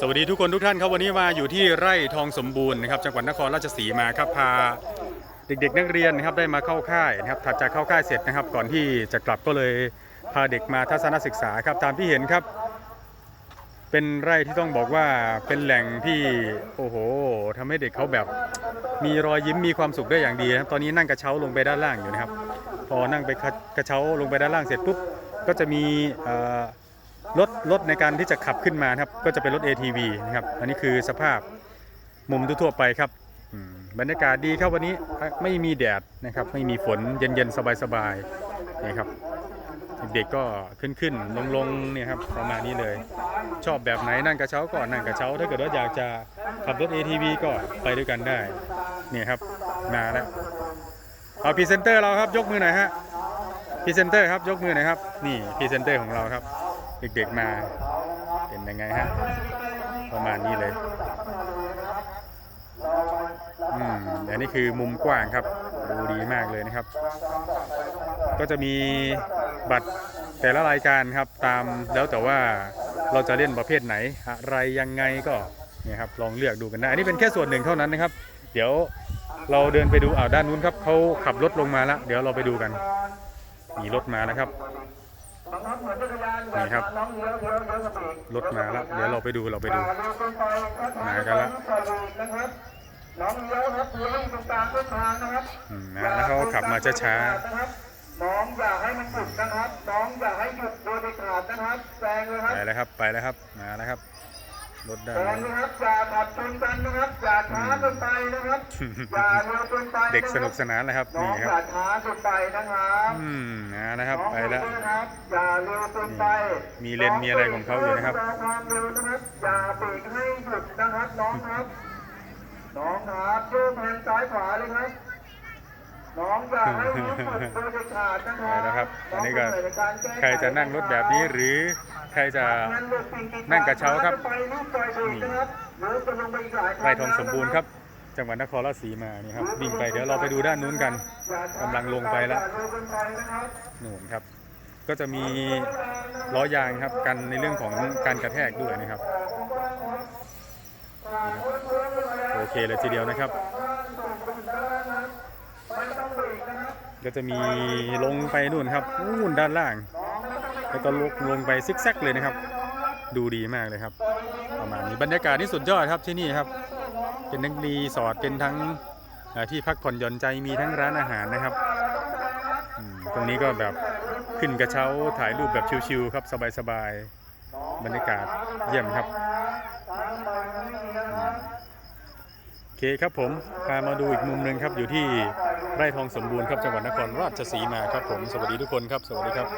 สวัสดีทุกคนทุกท่านครับวันนี้มาอยู่ที่ไร่ทองสมบูรณ์นะครับจังหวัดนครราชสีมาครับพาเด็กๆ นักเรียนนะครับได้มาเข้าค่ายนะครับถัดจากเข้าค่ายเสร็จนะครับ ก่อนที่จะกลับก็เลยพาเด็กมาทัศนศึกษาครับตามที่เห็นครับ เป็นไร่ที่ต้องบอกว่าเป็นแหล่งที่โอ้โหทำให้เด็กเขาแบบ มีรอยยิ้มมีความสุขได้อย่างดีนะครับตอนนี้นั่งกระเช้าลงไปด้านล่างอยู่นะครับ พอนั่งไปกระเช้าลงไปด้านล่างเสร็จปุ๊บก็จะมีเอ่อ รถรถในการที่จะขับขึ้นมานครับก็จะเป็นรถ ATV นะครับอันนี้คือสภาพมุมทั่วไปครับบรรยากาศดีครับวันนี้ไม่มีแดดนะครับไม่มีฝนเย็นๆสบายๆนี่ครับเด็กก็ขึ้นขึ้นลงลงๆเนี่ยครับประมาณนี้เลย ชอบแบบไหนนั่งกระเช้าก่อนนั่งกระเช้า ถ้าเกิดว่าอยากจะขับรถ ATV ก็ไปด้วยกันได้เนี่ยครับมาแล้วเอาพรีเซนเตอร์เราครับยกมือหน่อยฮะพรีเซนเตอร์ครับยกมือหน่อยครับนี่พรีเซนเตอร์ของเราครับ เด็กๆมาเป็นยังไงฮะประมาณนี้เลยอืมอันนี้คือมุมกว้างครับดูดีมากเลยนะครับ ก็จะมีบัตรแต่ละรายการครับตามแล้วแต่ว่าเราจะเล่นประเภทไหนอะไรยังไงก็เนี่ยครับลองเลือกดูกันได้อันนี้เป็นแค่ส่วนหนึ่งเท่านั้นนะครับ เดี๋ยวเราเดินไปดูอ่าวด้านนู้นครับเขาขับรถลงมาแล้วเดี๋ยวเราไปดูกันมีรถมาแล้วครับ นี่ครับรถมาแล้วเดี๋ยวเราไปดูเราไปดูมากันละน้องเลี้ยวครับเลี้ยวอยู่ตรงกลางเส้นทางนะครับอืมนะแล้วเขาขับมาช้านะครับน้องอยากให้มันหยุดนะครับ น้องอยากให้หยุดโดยเด็ดขาดนะครับแซงเลยคๆรับ ไปแล้วครับ ไปแล้วครับ มาแล้วครับ รถด้านแซงนู้นนะครับอย่าขับชนกันนะครับอย่าช้าเกินไปนะครับอย่าเร็วเกินไปเด็กสนุกสนานเลยครับน้อนี่งครัอบย่าช้าเกินไปนะครับอืมนะนะครับน้องไปแล้วนะครับอย่าเร็วเกินไปมีเลนมีอะไรของเขาอยู่นะครับงความเร็วนะครับอย่าเบรกให้หยุดนะครับน้องครับ น้องครับโยกแทนซ้ายขวาเลยครับ น้องอย่าให้รู้สึกโดยเด็ดขาดนะคไปรับแล้วครับอันนี้ก็งอยู่ใารแก้ไขใครจะนั่งรถแบบนี้หรือใครจะนั่งกระเช้าครับไปรีบปล่อยเบรกนะครับหรือจะลงไปอีกหลายคไร่ทองสมบูรณ์ครับ จังหวัดนครราชสีมานี่ครับวิ่งไปเดี๋ยวเราไปดูด้านนู้นกันกำลังลงไปแล้วอย่าเร็วเกินไปนะครับนู่นครับ ก็จะมีล้อยางครับกันในเรื่องของการกระแทกด้วยนะครับ โอเคเลยทีเดียวนะครับ ก็จะมีลงไปนู่นครับนู่นด้านล่าง แล้วก็ลงลงไปซิกแซกเลยนะครับ ดูดีมากเลยครับ ประมาณนี้บรรยากาศนี่สุดยอดครับที่นี่ครับ เป็นทั้งรีสอร์ทเป็นทั้งที่พักผ่อนหย่อนใจมีทั้งร้านอาหารนะครับ ตรงนี้ก็แบบขึ้นกระเช้าถ่ายรูปแบบชิลๆครับสบายๆบรรยากาศเยี่ยมครับ คครับผมพามาดูอีกมุมหนึ่งครับอยู่ที่ไร่ทองสมบูรณ์ครับจังหวัดนครราชสีมาครับผมสวัสดีทุกคนครับ สวัสดีครับ